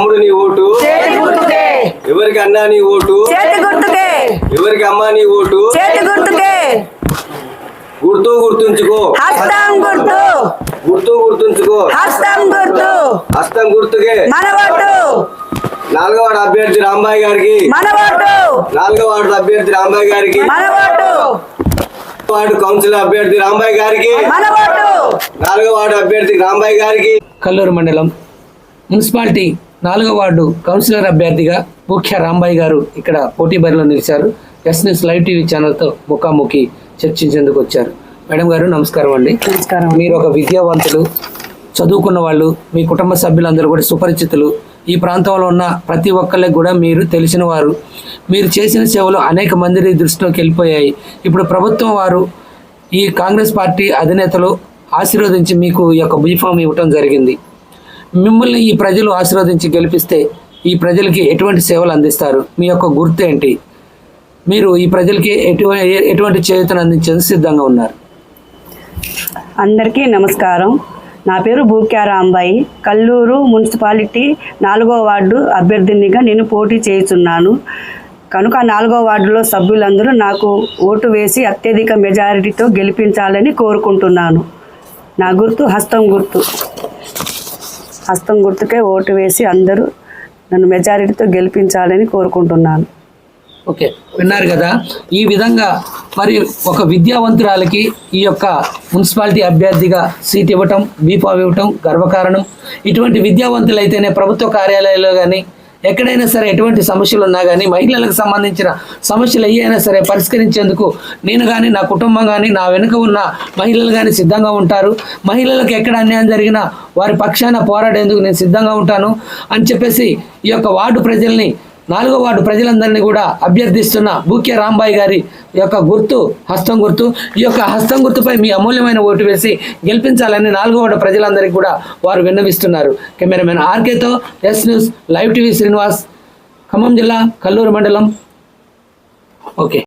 తమ్ముడు నీ ఓటు. చేతి గుర్తుకే. ఎవరికి అన్నా నీ ఓటు. చేతి గుర్తుకే. ఎవరికి అమ్మా నీ ఓటు. చేతి గుర్తుకే. గుర్తు గుర్తుంచుకో. హస్తం గుర్తు. గుర్తు గుర్తుంచుకో. హస్తం గుర్తు. హస్తం గుర్తుకే. మన ఓటు. నాలుగో వార్డు అభ్యర్థి రాంబాయి గారికి. మన ఓటు. నాలుగో వార్డు అభ్యర్థి రాంబాయి గారికి. మన ఓటు. వార్డు కౌన్సిలర్ అభ్యర్థి రాంబాయి గారికి. మన ఓటు. నాలుగో వార్డు అభ్యర్థి రాంబాయి గారికి. కల్లూరు మండలం మున్సిపాలిటీ నాలుగో వార్డు కౌన్సిలర్ అభ్యర్థిగా ముఖ్య రాంబాయి గారు ఇక్కడ పోటీ బరిలో నిలిచారు. ఎస్ న్యూస్ లైవ్ టీవీ ఛానల్తో ముఖాముఖి చర్చించేందుకు వచ్చారు. మేడం గారు నమస్కారం అండి. నమస్కారం మీరు ఒక విద్యావంతులు చదువుకున్న వాళ్ళు మీ కుటుంబ సభ్యులందరూ కూడా సుపరిచితులు. ఈ ప్రాంతంలో ఉన్న ప్రతి ఒక్కరికి కూడా మీరు తెలిసిన వారు. మీరు చేసిన సేవలు అనేక మంది దృష్టిలోకి వెళ్ళిపోయాయి. ఇప్పుడు ప్రభుత్వం వారు ఈ కాంగ్రెస్ పార్టీ అధినేతలు ఆశీర్వదించి మీకు ఈ యొక్క బీఫామ్ ఇవ్వటం జరిగింది. మిమ్మల్ని ఈ ప్రజలు ఆశీర్వదించి గెలిపిస్తే ఈ ప్రజలకి ఎటువంటి సేవలు అందిస్తారు? మీ యొక్క గుర్తు ఏంటి? మీరు ఈ ప్రజలకి ఎటువంటి ఎటువంటి చేయూతను అందించేందుకు సిద్ధంగా ఉన్నారు? అందరికీ నమస్కారం. నా పేరు భూక్యారాంబాయి కల్లూరు మున్సిపాలిటీ నాలుగో వార్డు అభ్యర్థినిగా నేను పోటీ చేయుచున్నాను. కనుక నాలుగో వార్డులో సభ్యులందరూ నాకు ఓటు వేసి అత్యధిక మెజారిటీతో గెలిపించాలని కోరుకుంటున్నాను. నా గుర్తు హస్తం గుర్తు. హస్తం గుర్తుకే ఓటు వేసి అందరూ నన్ను మెజారిటీతో గెలిపించాలని కోరుకుంటున్నాను. ఓకే విన్నారు కదా? ఈ విధంగా మరి ఒక విద్యావంతురాలకి ఈ యొక్క మున్సిపాలిటీ అభ్యర్థిగా సీట్ ఇవ్వటం బీఫామ్ ఇవ్వటం గర్వకారణం. ఇటువంటి విద్యావంతులైతేనే ప్రభుత్వ కార్యాలయాల్లో కానీ ఎక్కడైనా సరే ఎటువంటి సమస్యలు ఉన్నా కానీ మహిళలకు సంబంధించిన సమస్యలు అయ్యైనా సరే పరిష్కరించేందుకు నేను కానీ నా కుటుంబం కానీ నా వెనుక ఉన్న మహిళలు కానీ సిద్ధంగా ఉంటారు. మహిళలకు ఎక్కడ అన్యాయం జరిగినా వారి పక్షాన పోరాడేందుకు నేను సిద్ధంగా ఉంటాను. అని చెప్పేసి ఈ యొక్క వార్డు ప్రజల్ని నాలుగో వార్డు ప్రజలందరినీ కూడా అభ్యర్థిస్తున్న బూక్య రాంబాయి గారి యొక్క గుర్తు హస్తం గుర్తు. ఈ యొక్క హస్తం గుర్తుపై మీ అమూల్యమైన ఓటు వేసి గెలిపించాలని నాలుగో వార్డు ప్రజలందరికీ కూడా వారు విన్నవిస్తున్నారు. Cameraman ఆర్కేతో S news live TV Srinivas Khammam జిల్లా కల్లూరు మండలం. ఓకే.